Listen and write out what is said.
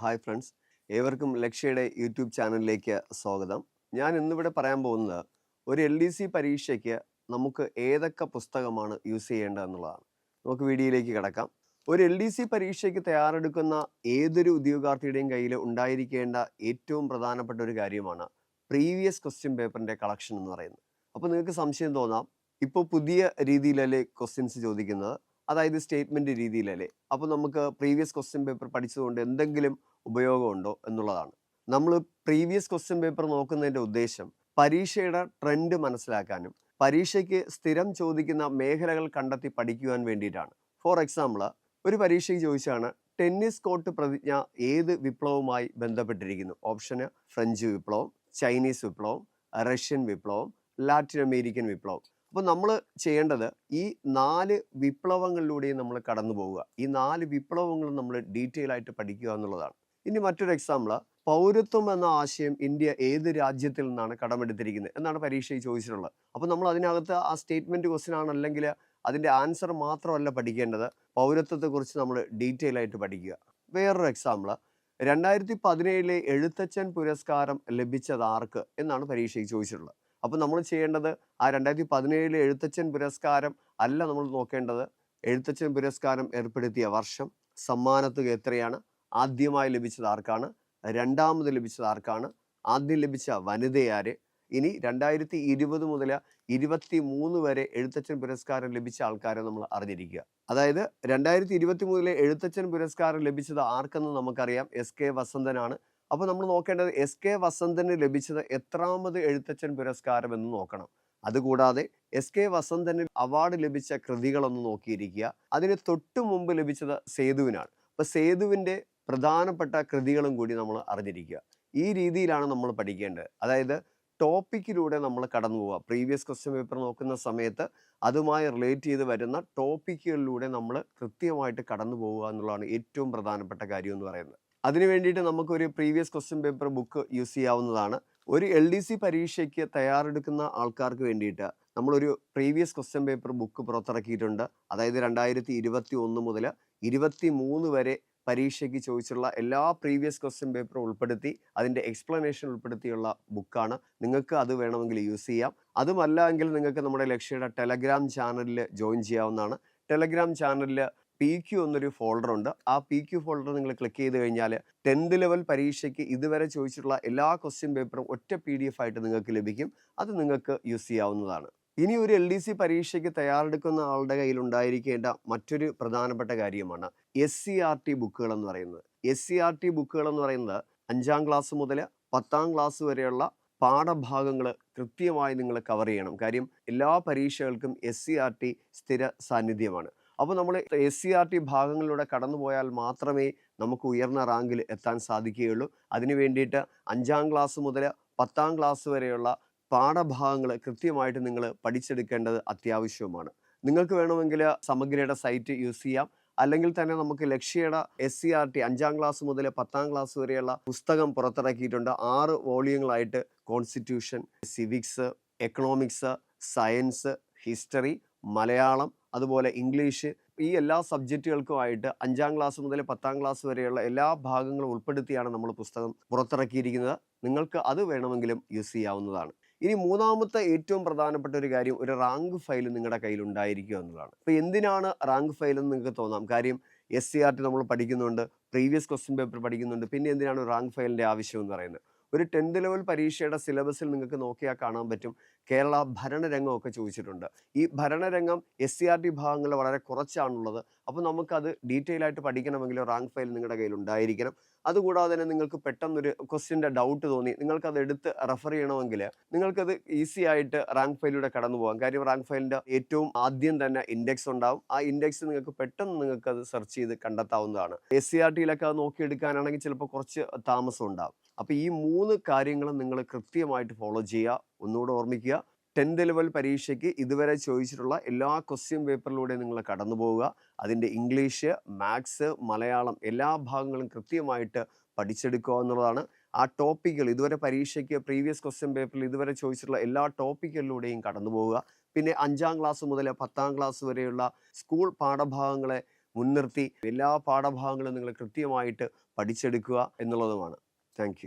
Hi friends ഏവർക്കും ലക്ഷ്യയുടെ YouTube ചാനലിലേക്ക് സ്വാഗതം. ഞാൻ ഇന്നിവിടെ പറയാൻ പോകുന്നത് ഒരു എൽ ഡി സി പരീക്ഷയ്ക്ക് നമുക്ക് ഏതൊക്കെ പുസ്തകമാണ് യൂസ് ചെയ്യേണ്ടത് എന്നുള്ളതാണ്. നമുക്ക് വീഡിയോയിലേക്ക് കിടക്കാം. ഒരു എൽ ഡി സി പരീക്ഷയ്ക്ക് തയ്യാറെടുക്കുന്ന ഏതൊരു ഉദ്യോഗാർത്ഥിയുടെയും കയ്യിൽ ഉണ്ടായിരിക്കേണ്ട ഏറ്റവും പ്രധാനപ്പെട്ട ഒരു കാര്യമാണ് പ്രീവിയസ് ക്വസ്റ്റ്യൻ പേപ്പറിന്റെ കളക്ഷൻ എന്ന് പറയുന്നത്. അപ്പോൾ നിങ്ങൾക്ക് സംശയം തോന്നാം. ഇപ്പോൾ പുതിയ രീതിയിലല്ലേ ക്വസ്റ്റ്യൻസ് ചോദിക്കുന്നത്. അതായത് സ്റ്റേറ്റ്മെന്റ് രീതിയിലല്ലേ? അപ്പോൾ നമുക്ക് പ്രീവിയസ് ക്വസ്റ്റ്യൻ പേപ്പർ പഠിച്ചതുകൊണ്ട് എന്തെങ്കിലും ഉപയോഗമുണ്ടോ എന്നുള്ളതാണ്. നമ്മൾ പ്രീവിയസ് ക്വസ്റ്റ്യൻ പേപ്പർ നോക്കുന്നതിന്റെ ഉദ്ദേശം പരീക്ഷയുടെ ട്രെൻഡ് മനസ്സിലാക്കാനും പരീക്ഷയ്ക്ക് സ്ഥിരം ചോദിക്കുന്ന മേഖലകൾ കണ്ടെത്തി പഠിക്കുവാൻ വേണ്ടിയിട്ടാണ്. ഫോർ എക്സാമ്പിൾ ഒരു പരീക്ഷയ്ക്ക് ചോദിച്ചാണ് ടെന്നീസ് കോർട്ട് പ്രതിജ്ഞ ഏത് വിപ്ലവവുമായി ബന്ധപ്പെട്ടിരിക്കുന്നു? ഓപ്ഷന് ഫ്രഞ്ച് വിപ്ലവം ചൈനീസ് വിപ്ലവം റഷ്യൻ വിപ്ലവം ലാറ്റിൻ അമേരിക്കൻ വിപ്ലവം. അപ്പോൾ നമ്മൾ ചെയ്യേണ്ടത് ഈ നാല് വിപ്ലവങ്ങളിലൂടെയും നമ്മൾ കടന്നു പോവുക. ഈ നാല് വിപ്ലവങ്ങളും നമ്മൾ ഡീറ്റെയിൽ ആയിട്ട് പഠിക്കുക എന്നുള്ളതാണ്. ഇനി മറ്റൊരു എക്സാമ്പിൾ പൗരത്വം എന്ന ആശയം ഇന്ത്യ ഏത് രാജ്യത്തിൽ നിന്നാണ് കടമെടുത്തിരിക്കുന്നത് എന്നാണ് പരീക്ഷയിൽ ചോദിച്ചിട്ടുള്ളത്. അപ്പോൾ നമ്മൾ അതിനകത്ത് ആ സ്റ്റേറ്റ്മെന്റ് ക്വസ്റ്റ്യൻ ആണ് അല്ലെങ്കിൽ അതിന്റെ ആൻസർ മാത്രമല്ല പഠിക്കേണ്ടത്. പൗരത്വത്തെക്കുറിച്ച് നമ്മൾ ഡീറ്റെയിൽ ആയിട്ട് പഠിക്കുക. വേറൊരു എക്സാമ്പിൾ രണ്ടായിരത്തി പതിനേഴിലെ എഴുത്തച്ഛൻ പുരസ്കാരം ലഭിച്ചത് ആർക്ക് എന്നാണ് പരീക്ഷയ്ക്ക് ചോദിച്ചിട്ടുള്ളത്. അപ്പോൾ നമ്മൾ ചെയ്യേണ്ടത് ആ രണ്ടായിരത്തി പതിനേഴിലെ എഴുത്തച്ഛൻ പുരസ്കാരം അല്ല നമ്മൾ നോക്കേണ്ടത്. എഴുത്തച്ഛൻ പുരസ്കാരം ഏർപ്പെടുത്തിയ വർഷം സമ്മാനത്തുക എത്രയാണ്? ആദ്യമായി ലഭിച്ചത് ആർക്കാണ്? രണ്ടാമത് ലഭിച്ചത് ആർക്കാണ്? ആദ്യം ലഭിച്ച വനിതയാര് ഇനി രണ്ടായിരത്തി ഇരുപത് മുതൽ ഇരുപത്തി മൂന്ന് വരെ എഴുത്തച്ഛൻ പുരസ്കാരം ലഭിച്ച ആൾക്കാരെ നമ്മൾ അറിഞ്ഞിരിക്കുക. അതായത് രണ്ടായിരത്തി ഇരുപത്തി മൂന്നിലെ എഴുത്തച്ഛൻ പുരസ്കാരം ലഭിച്ചത് ആർക്കെന്ന് നമുക്കറിയാം. എസ് കെ വസന്തനാണ്. അപ്പോൾ നമ്മൾ നോക്കേണ്ടത് എസ് കെ വസന്തന് ലഭിച്ചത് എത്രാമത് എഴുത്തച്ഛൻ പുരസ്കാരം എന്ന് നോക്കണം. അതുകൂടാതെ എസ് കെ വസന്തന് അവാർഡ് ലഭിച്ച കൃതികളൊന്ന് നോക്കിയിരിക്കുക. അതിന് തൊട്ടു മുമ്പ് ലഭിച്ചത് സേതുവിനാണ്. അപ്പൊ സേതുവിന്റെ പ്രധാനപ്പെട്ട കൃതികളും കൂടി നമ്മൾ അറിഞ്ഞിരിക്കുക. ഈ രീതിയിലാണ് നമ്മൾ പഠിക്കേണ്ടത്. അതായത് ടോപ്പിക്കിലൂടെ നമ്മൾ കടന്നു പോവുക. പ്രീവിയസ് ക്വസ്റ്റ്യൻ പേപ്പർ നോക്കുന്ന സമയത്ത് അതുമായി റിലേറ്റ് ചെയ്ത് വരുന്ന ടോപ്പിക്കുകളിലൂടെ നമ്മൾ കൃത്യമായിട്ട് കടന്നു പോവുക എന്നുള്ളതാണ് ഏറ്റവും പ്രധാനപ്പെട്ട കാര്യം എന്ന് പറയുന്നത്. അതിനു വേണ്ടിയിട്ട് നമുക്കൊരു previous question paper book use ചെയ്യാവുന്നതാണ്. ഒരു എൽ ഡി സി പരീക്ഷയ്ക്ക് തയ്യാറെടുക്കുന്ന ആൾക്കാർക്ക് വേണ്ടിയിട്ട് നമ്മളൊരു പ്രീവിയസ് ക്വസ്റ്റ്യൻ പേപ്പർ ബുക്ക് പുറത്തിറക്കിയിട്ടുണ്ട്. അതായത് രണ്ടായിരത്തി ഇരുപത്തി ഒന്ന് മുതൽ ഇരുപത്തി മൂന്ന് വരെ പരീക്ഷയ്ക്ക് ചോദിച്ചുള്ള എല്ലാ പ്രീവിയസ് ക്വസ്റ്റ്യൻ പേപ്പറും ഉൾപ്പെടുത്തി അതിന്റെ എക്സ്പ്ലനേഷൻ ഉൾപ്പെടുത്തിയുള്ള ബുക്കാണ് നിങ്ങൾക്ക് അത് വേണമെങ്കിൽ യൂസ് ചെയ്യാം. അതുമല്ല എങ്കിൽ നിങ്ങൾക്ക് നമ്മുടെ ലക്ഷ്യയുടെ ടെലഗ്രാം ചാനലിൽ ജോയിൻ ചെയ്യാവുന്നതാണ്. ടെലഗ്രാം ചാനലിൽ പി ക്യു എന്നൊരു ഫോൾഡർ ഉണ്ട്. ആ പി ക്യു ഫോൾഡർ നിങ്ങൾ ക്ലിക്ക് ചെയ്ത് കഴിഞ്ഞാൽ ടെൻത്ത് ലെവൽ പരീക്ഷയ്ക്ക് ഇതുവരെ ചോദിച്ചിട്ടുള്ള എല്ലാ ക്വസ്റ്റ്യൻ പേപ്പറും ഒറ്റ പി ഡി എഫ് ആയിട്ട് നിങ്ങൾക്ക് ലഭിക്കും. അത് നിങ്ങൾക്ക് യൂസ് ചെയ്യാവുന്നതാണ്. ഇനി ഒരു എൽ ഡി സി പരീക്ഷയ്ക്ക് തയ്യാറെടുക്കുന്ന ആളുടെ കയ്യിൽ ഉണ്ടായിരിക്കേണ്ട മറ്റൊരു പ്രധാനപ്പെട്ട കാര്യമാണ് എസ് സി ആർ ടി ബുക്കുകൾ എന്ന് പറയുന്നത്. എസ് സി ആർ ടി ബുക്കുകൾ എന്ന് പറയുന്നത് അഞ്ചാം ക്ലാസ് മുതൽ പത്താം ക്ലാസ് വരെയുള്ള പാഠഭാഗങ്ങൾ കൃത്യമായി നിങ്ങൾ കവർ ചെയ്യണം. കാര്യം എല്ലാ പരീക്ഷകൾക്കും എസ് സി ആർ ടി സ്ഥിര സാന്നിധ്യമാണ്. അപ്പോൾ നമ്മൾ എസ് സി ആർ ടി ഭാഗങ്ങളിലൂടെ കടന്നു പോയാൽ മാത്രമേ നമുക്ക് ഉയർന്ന റാങ്കിൽ എത്താൻ സാധിക്കുകയുള്ളൂ. അതിനു വേണ്ടിയിട്ട് അഞ്ചാം ക്ലാസ് മുതൽ പത്താം ക്ലാസ് വരെയുള്ള പാഠഭാഗങ്ങൾ കൃത്യമായിട്ട് നിങ്ങൾ പഠിച്ചെടുക്കേണ്ടത് അത്യാവശ്യവുമാണ്. നിങ്ങൾക്ക് വേണമെങ്കിൽ സമഗ്രയുടെ സൈറ്റ് യൂസ് ചെയ്യാം. അല്ലെങ്കിൽ തന്നെ നമുക്ക് ലക്ഷ്യയുടെ എസ് സി ആർ ടി അഞ്ചാം ക്ലാസ് മുതൽ പത്താം ക്ലാസ് വരെയുള്ള പുസ്തകം പുറത്തിറക്കിയിട്ടുണ്ട്. ആറ് വോളിയങ്ങളായിട്ട് constitution civics economics science history Malayalam അതുപോലെ ഇംഗ്ലീഷ് ഈ എല്ലാ സബ്ജക്റ്റുകൾക്കുമായിട്ട് അഞ്ചാം ക്ലാസ് മുതൽ പത്താം ക്ലാസ് വരെയുള്ള എല്ലാ ഭാഗങ്ങളും ഉൾപ്പെടുത്തിയാണ് നമ്മൾ പുസ്തകം പുറത്തിറക്കിയിരിക്കുന്നത്. നിങ്ങൾക്ക് അത് വേണമെങ്കിലും യൂസ് ചെയ്യാവുന്നതാണ്. ഇനി മൂന്നാമത്തെ ഏറ്റവും പ്രധാനപ്പെട്ട ഒരു കാര്യം ഒരു റാങ്ക് ഫയൽ നിങ്ങളുടെ കയ്യിൽ ഉണ്ടായിരിക്കുക എന്നുള്ളതാണ്. അപ്പോൾ എന്തിനാണ് റാങ്ക് ഫയൽ എന്ന് നിങ്ങൾക്ക് തോന്നാം? കാര്യം എസ് സി ആർ ടി നമ്മൾ പഠിക്കുന്നുണ്ട് പ്രീവിയസ് ക്വസ്റ്റ്യൻ പേപ്പർ പഠിക്കുന്നുണ്ട് പിന്നെ എന്തിനാണ് റാങ്ക് ഫയലിന്റെ ആവശ്യം എന്ന് പറയുന്നത്? ഒരു ടെൻത്ത് ലെവൽ പരീക്ഷയുടെ സിലബസിൽ നിങ്ങൾക്ക് നോക്കിയാൽ കാണാൻ പറ്റും. കേരള ഭരണരംഗമൊക്കെ ചോദിച്ചിട്ടുണ്ട്. ഈ ഭരണരംഗം എസ് സി ആർ ടി ഭാഗങ്ങൾ വളരെ കുറച്ചാണുള്ളത്. അപ്പോൾ നമുക്കത് ഡീറ്റെയിൽ ആയിട്ട് പഠിക്കണമെങ്കിൽ റാങ്ക് ഫയൽ നിങ്ങളുടെ കയ്യിൽ ഉണ്ടായിരിക്കണം. അതുകൂടാതെ തന്നെ നിങ്ങൾക്ക് പെട്ടെന്നൊരു ക്വസ്റ്റ്യന്റെ ഡൗട്ട് തോന്നി. നിങ്ങൾക്കത് എടുത്ത് റെഫർ ചെയ്യണമെങ്കിൽ നിങ്ങൾക്കത് ഈസി ആയിട്ട് റാങ്ക് ഫയലിലൂടെ കടന്നു പോകാം. കാര്യം റാങ്ക് ഫയലിന്റെ ഏറ്റവും ആദ്യം തന്നെ ഇൻഡെക്സ് ഉണ്ടാവും. ആ ഇൻഡെക്സ് നിങ്ങൾക്ക് പെട്ടെന്ന് നിങ്ങൾക്ക് അത് സെർച്ച് ചെയ്ത് കണ്ടെത്താവുന്നതാണ്. എസ് സി ആർ ടിയിലൊക്കെ അത് നോക്കിയെടുക്കാനാണെങ്കിൽ ചിലപ്പോൾ കുറച്ച് താമസം ഉണ്ടാകും അപ്പോൾ ഈ മൂന്ന് കാര്യങ്ങളും നിങ്ങൾ കൃത്യമായിട്ട് ഫോളോ ചെയ്യുക. ഒന്നുകൂടെ ഓർമ്മിക്കുക. ടെൻത്ത് ലെവൽ പരീക്ഷയ്ക്ക് ഇതുവരെ ചോദിച്ചിട്ടുള്ള എല്ലാ ക്വസ്റ്റ്യൻ പേപ്പറിലൂടെ നിങ്ങൾ കടന്നു പോവുക. അതിന്റെ ഇംഗ്ലീഷ് മാത്സ് മലയാളം എല്ലാ ഭാഗങ്ങളും കൃത്യമായിട്ട് പഠിച്ചെടുക്കുക എന്നുള്ളതാണ്. ആ ടോപ്പിക്കുകൾ ഇതുവരെ പരീക്ഷയ്ക്ക് പ്രീവിയസ് ക്വസ്റ്റ്യൻ പേപ്പറിൽ ഇതുവരെ ചോദിച്ചിട്ടുള്ള എല്ലാ ടോപ്പിക്കുകളിലൂടെയും കടന്നു പോവുക. പിന്നെ അഞ്ചാം ക്ലാസ് മുതൽ പത്താം ക്ലാസ് വരെയുള്ള സ്കൂൾ പാഠഭാഗങ്ങളെ മുൻനിർത്തി എല്ലാ പാഠഭാഗങ്ങളും നിങ്ങൾ കൃത്യമായിട്ട് പഠിച്ചെടുക്കുക എന്നുള്ളതുമാണ്. താങ്ക്